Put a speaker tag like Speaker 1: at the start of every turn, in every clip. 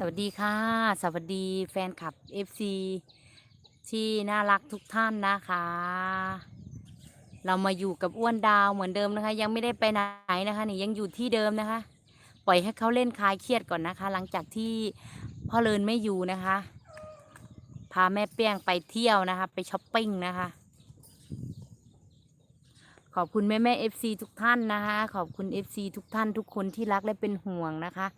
Speaker 1: สวัสดีค่ะ สวัสดีแฟนคลับ FC ที่น่ารักทุกท่านนะคะ เรามาอยู่กับอ้วนดาวเหมือนเดิมนะคะ ยังไม่ได้ไปไหนนะคะนี่ยังอยู่ที่เดิมนะคะ ปล่อยให้เขาเล่นคลายเครียดก่อนนะคะ หลังจากที่พ่อเลินไม่อยู่นะคะ พาแม่เปี้ยงไปเที่ยวนะคะ ไปช้อปปิ้งนะคะขอบคุณแม่แม่ FC ทุกท่านนะคะ ขอบคุณ FC ทุกท่านทุกคนที่รักและเป็นห่วงนะคะ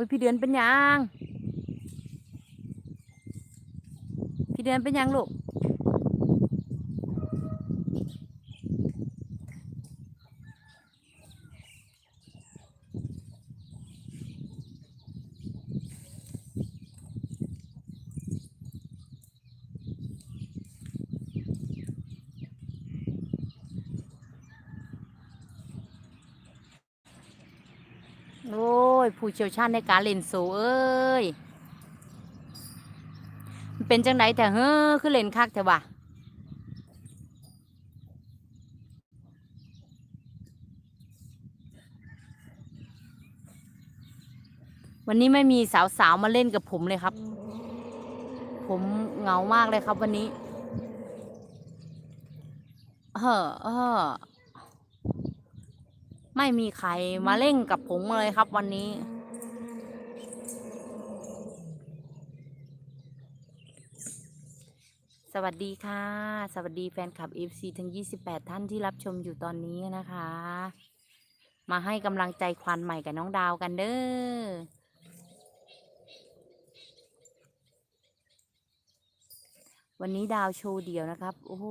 Speaker 1: อ้ยพี่เดือนเป็นยัง พี่เดือนเป็นยังลูก โอ้ ย ผู้เชี่ยวชาญในการเล่นโซเอ้ยมันเป็นจังไดแต่เฮ้อคือเล่นคักแต่ว่าวันนี้ไม่มีสาวๆมาเล่นกับผมเลยครับ ผมเหงามากเลยครับวันนี้เออเออ ไม่มีใครมาเล่นกับผมเลยครับวันนี้ สวัสดีค่ะ สวัสดีแฟนคลับ FC ทั้ง 28 ท่านที่รับชมอยู่ตอนนี้นะคะ มาให้กำลังใจควันใหม่กับน้องดาวกันเด้อวันนี้ดาวโชว์เดียวนะครับ โอ้โห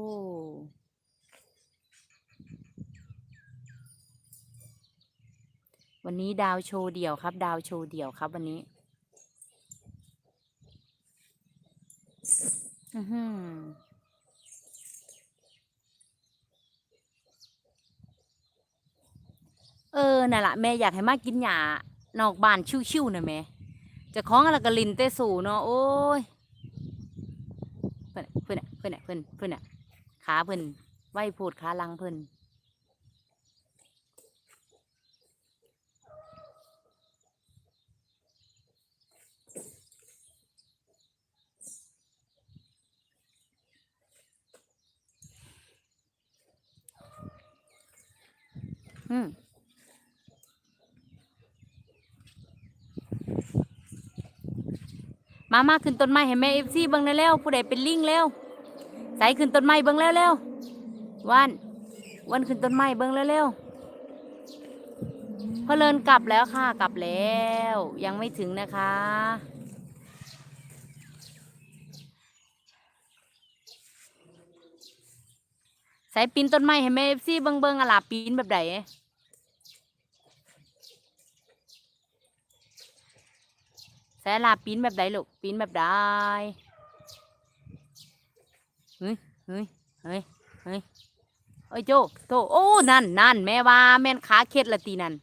Speaker 1: วันนี้ดาวโชว์เดี่ยวครับ ดาวโชว์เดี่ยวครับ วันนี้อือหือเออน่ะละแม่อยากให้มากินหญ้านอกบ้านชิวๆนะแม่จะคล้องอะไรก็ลินเตสูเนาะโอ้ยเพิ่นน่ะเพิ่นน่ะเพิ่นน่ะเพิ่นเพิ่นน่ะขาเพิ่อนไหวโพูดขาลังเพิ่อน อืมมามาขึ้นต้นไม้ให้แม่เอฟซีเบิ่งได้แล้ว ผู้ใดเป็นลิงแล้วใส่ขึ้นต้นไม้เบิ่งแล้วแล้ววันวันขึ้นต้นไม้เบิ่งแล้วแล้วพอเลินกลับแล้วค่ะกลับแล้ว ยังไม่ถึงนะคะ ส่ปีนต้นไม้ให้แม่เอฟซีเบิ่งเบิ่งอะล่ะปีนแบบไหนแสลาปีนแบบใดลูกปีนแบบใดเฮ้ยเฮ้ยเฮ้ยเฮ้ยโอ้ยโจโตโอ้นั่นนั่นแม่ว่าแม่นขาเคล็ดละตีนั่น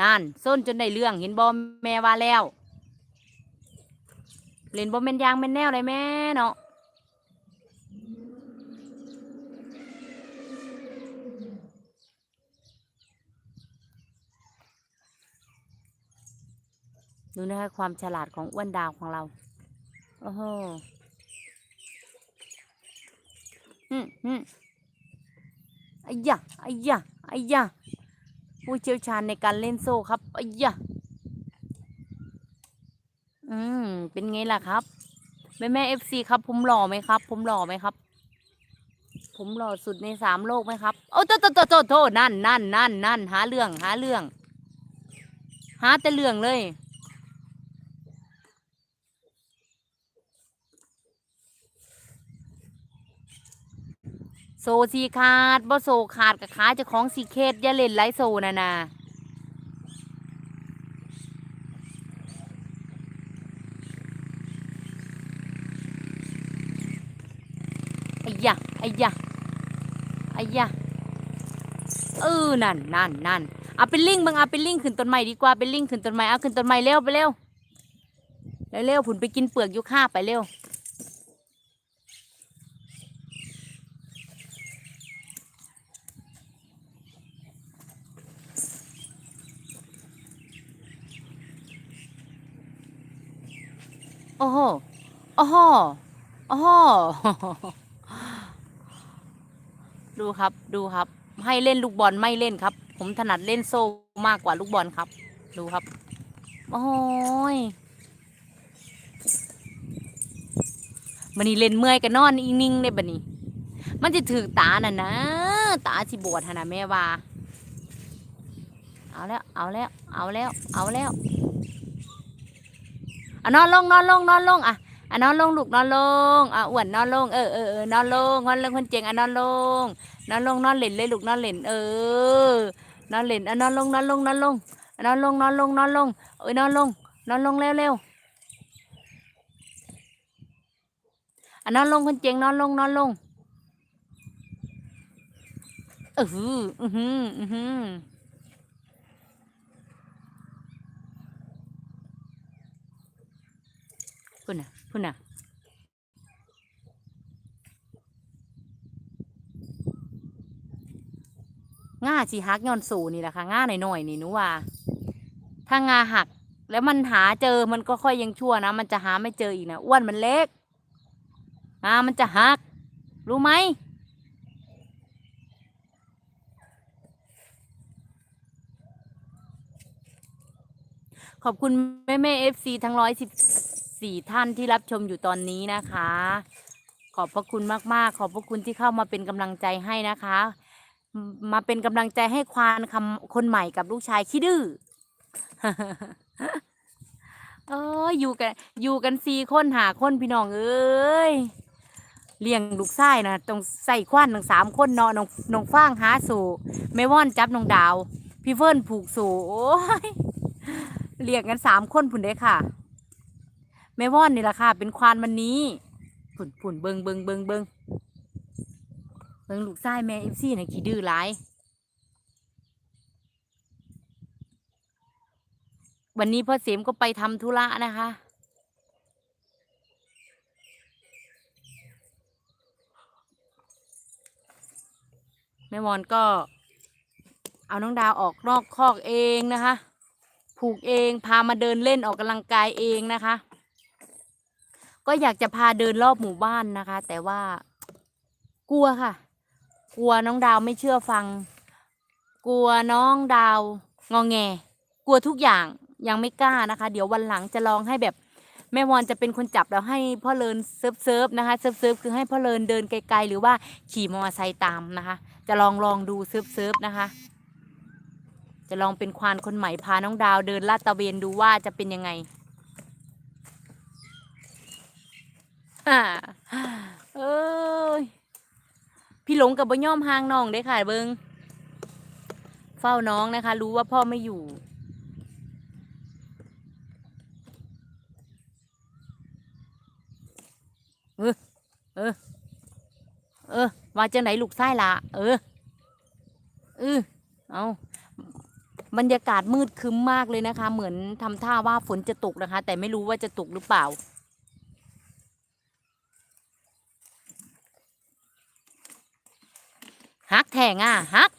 Speaker 1: นั่นส้นจนได้เรื่องเห็นบอแม่ว่าแล้วเล่นบอแม่นยางแม่นแนวเลยแม่เนาะ ดูนะคะความฉลาดของอ้วนดาวของเรา โอ้โหอืมอืมอ้ยะไอ้ยะไอ้ยะผู้เชี่ยวชาญในการเล่นโซ่ครับไอ้ยะอืม เป็นไงล่ะครับ แม่แม่เอฟซีครับ ผมหล่อไหมครับ ผมหล่อไหมครับ ผมหล่อสุดในสามโลกไหมครับ โอ้โตโตโตโตโตนั่นนั่นนั่นนั่นหาเรื่อง หาเรื่อง หาแต่เรื่องเลย ซสีขาดบ่โซขาดกับขาจะของสีเคดอย่าเล่นไรโซนะนะไอ้ยะไอ้ยะไอ้ยะเออนั่นนั่นนั่นเอาเป็นลิงบังเอาเป็นลิงขึ้นต้นไม้ดีกว่าเป็นลิงขึ้นต้นไม้เอาขึ้นต้นไม้เร็วไปเร็วเร็วผุนไปกินเปลือกยูคาไปเร็ว โอ้โหโอ้โหโอ้โหดูครับ ดูครับ ให้เล่นลูกบอลไม่เล่นครับ ผมถนัดเล่นโซ่มากกว่าลูกบอลครับ ดูครับ โอ้ยมันนี่เล่นเมื่อยกันนอนอีนิ่งเลยบัดนี้ มันจะถือตาน่ะนะ ตาสิบวดหนนะแม่ว่า เอาแล้ว เอาแล้ว เอาแล้ว เอาแล้ว อะนอนลงนอนลงนอนลงอะอะนอนลงลูกนอนลงอะอ้วนนอนลงเออเออเออนอนลงนอนลงคนเจงอะนอนลงนอนลงนอนเล่นเลยลูกนอนเล่นเออนอนเล่นอะนอนลงนอนลงนอนลงนอนลงนอนลงนอนลงเอ้ยนอนลงนอนลงเร็วเร็วอะนอนลงคนเจงนอนลงนอนลงเอออือหืออือหือ พุ่นน่ะพุ่นน่ะง่าสิหักย้อนสูนี่แหละค่ะง่าหน่อยๆนี่หนูว่า ถ้างาหัก แล้วมันหาเจอมันก็ค่อยยังชั่วนะมันจะหาไม่เจออีกนะอ้วนมันเล็กงามันจะหัก รู้ไหมขอบคุณแม่แม่เอฟซีทั้งร้อยสิบ สี่ท่านที่รับชมอยู่ตอนนี้นะคะ ขอบพระคุณมากๆ ขอบพระคุณที่เข้ามาเป็นกำลังใจให้นะคะ มาเป็นกำลังใจให้ควานคำคนใหม่กับลูกชายขี้ดื้อเอออยู่กันอยู่กันสี่คนหาคนพี่น้องเอ้ยเลี้ยงลูกชายนะต้องใส่คว้านทั้งสามคนเนาะน้องน้องฟางหาสู่แม่ว่อนจับน้องดาว พี่เฟิร์นผูกสู่โอ้ยเรียกกันสามคนผุนเด้ค่ะ แม่ว่อนนี่แหละค่ะเป็นควานวันนี้ผุนผุนเบิงเบิงเบิงเบิงเบิงลูกไส้แม่เอฟซี่นะขี้ดื้อหลายวันนี้พ่อเสมก็ไปทำธุระนะคะ แม่วอนก็ เอาน้องดาวออกนอกคอกเองนะคะ ผูกเองพามาเดินเล่นออกกำลังกายเองนะคะ ก็อยากจะพาเดินรอบหมู่บ้านนะคะ แต่ว่ากลัวค่ะ กลัวน้องดาวไม่เชื่อฟัง กลัวน้องดาวงองแง กลัวทุกอย่างยังไม่กล้านะคะ เดี๋ยววันหลังจะลองให้แบบแม่วอนจะเป็นคนจับแล้วให้พ่อเลินเซิร์ฟเซิร์ฟนะคะเซิร์ฟเซิร์ฟคือให้พ่อเลินเดินไกลๆ หรือว่าขี่มอเตอร์ไซค์ตามนะคะ จะลองลองดูเซิร์ฟเซิร์ฟนะคะ จะลองเป็นควานคนใหม่พาน้องดาวเดินลาดตระเวนดูว่าจะเป็นยังไง ฮ่า เอ้ยพี่หลงกับบ่ย่อมห่างน้องได้ค่ะเบิงเฝ้าน้องนะคะ รู้ว่าพ่อไม่อยู่ เออเออเออว่าจังไหนลูกไส้ละเออเออเอาบรรยากาศมืดคึ้มมากเลยนะคะ เหมือนทำท่าว่าฝนจะตกนะคะ แต่ไม่รู้ว่าจะตกหรือเปล่า ฮักแทงอะ ฮัก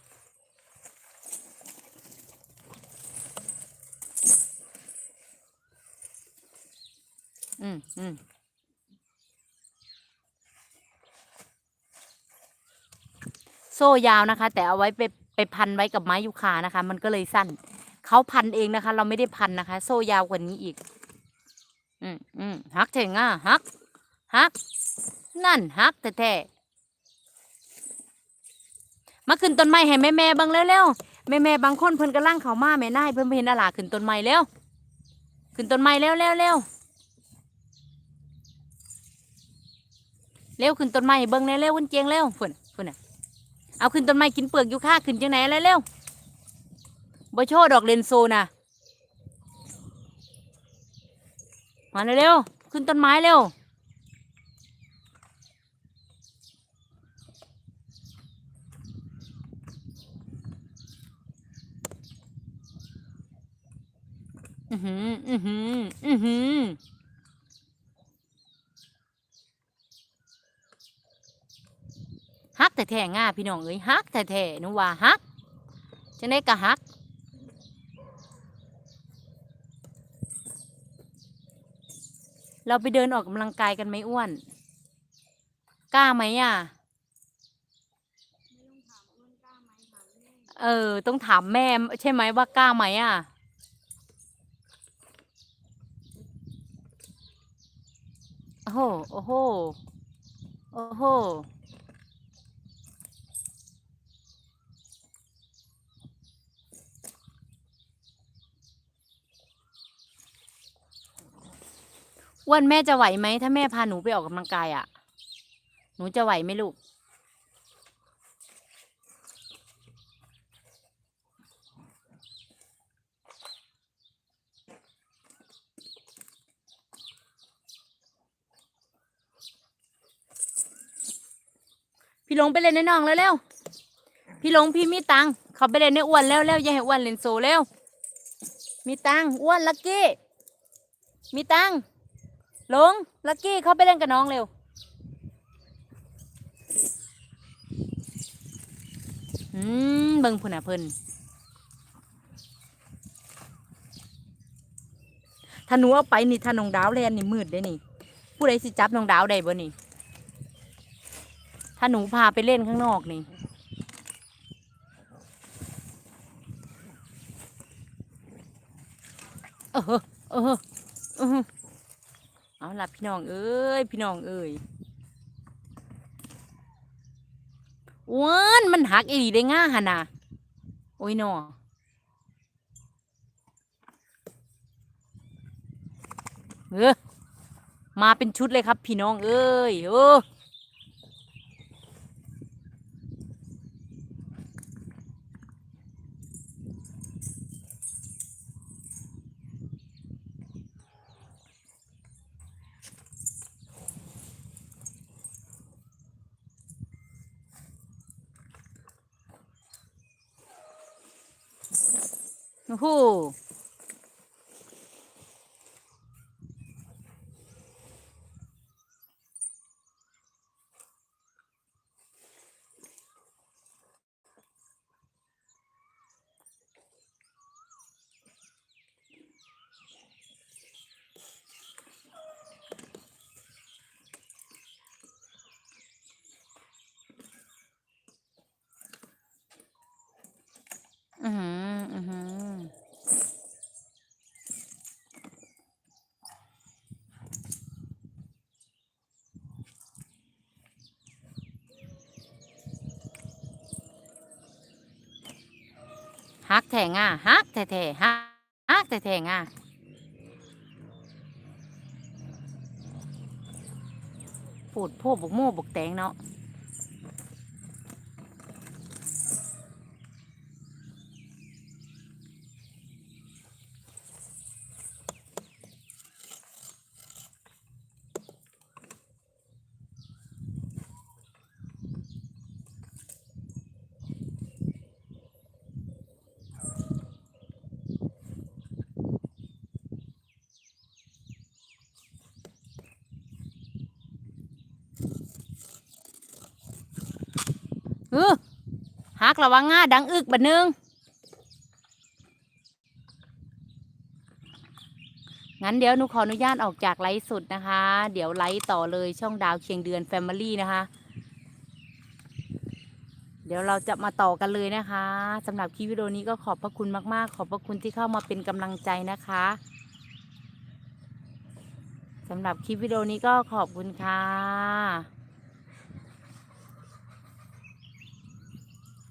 Speaker 1: อืมอืมโซ่ยาวนะคะ แต่เอาไว้ไปไปพันไว้กับไม้ยูคานะคะ มันก็เลยสั้นเขาพันเองนะคะ เราไม่ได้พันนะคะ โซ่ยาวกว่านี้อีก อืมอืมฮักแทงอะฮักฮัก นั่นฮักแต่แท้ๆมาขึ้นต้นไม้ให้แม่แม่บังเร็วๆแม่แม่บางคนเพิ่นกำลังเขามาแม่นายเพิ่นเห็นอะไรขึ้นต้นไม้เร็วขึ้นต้นไม้เร็วเร็วเร็ว เร็วขึ้นต้นไม้เบิ่งแน่เร็วคุณเจียงเร็วฝุ่นฝุ่นน่ะเอาขึ้นต้นไม้กินเปลือกอยู่ค่าขึ้นจังไหนอะไรเร็วบ่โชดอกเลนโซน่ะมาเร็วๆขึ้นต้นไม้เร็วอือหืออือหืออือหือ ฮัก แต่แท้ๆง่าพี่น้องเอ้ยฮักแต่แท้ๆหนูว่าฮักจะได้กะฮักรเราไปเดินออกกำลังกายกันไหมอ้วน กล้าไหมอะเออ ต้องถามแม่ใช่ไหมว่ากล้าไหมอะ โอ้โห โอ้โห โอ้โห อ้วนแม่จะไหวไหมถ้าแม่พาหนูไปออกกำลังกายอะ หนูจะไหวไหมลูก พี่หลงไปเล่นในน้องแล้วเร็วพี่หลงพี่มีตังค์เขาไปเล่นในอ้วนแล้วแล้วอย่าให้อ้วนเล่นโซเร็วมีตังค์อ้วนลักกี้มีตังค์ ลุงลักกี้เขาไปเล่นกับน้องเร็ว อืมเบิ่งพุ่นอะเพิ่นถ้าหนูเอาไปนี่ถ้าน้องดาวแลนนี่มืดได้นี่ ผู้ใดสิจับน้องดาวได้บ่นี่ ถ้าหนูพาไปเล่นข้างนอกนี่ เออเออเออ เอาล่ะพี่น้องเอ้ยพี่น้องเอ้ยอ้วนมันหักอีหลีได้ง่าหนะโอ้ยนอเออมาเป็นชุดเลยครับ พี่น้องเอ้ยโอ้ โฮักแทงอะฮักแท้ๆฮักฮักแท้ๆอะปูดพวกบกโม่บกแตงเนาะ เอฮักระวังง่าดังอึกบัดนึงงั้นเดี๋ยวหนูขออนุญาตออกจากไลฟ์สดนะคะ เดี๋ยวไลฟ์ต่อเลยช่องดาวเคียงเดือนแฟมิลี่นะคะ เดี๋ยวเราจะมาต่อกันเลยนะคะสำหรับคลิปวิดีโอนี้ก็ขอบพระคุณมาก ๆ ขอบพระคุณที่เข้ามาเป็นกำลังใจนะคะสำหรับคลิปวิดีโอนี้ก็ขอบคุณค่ะ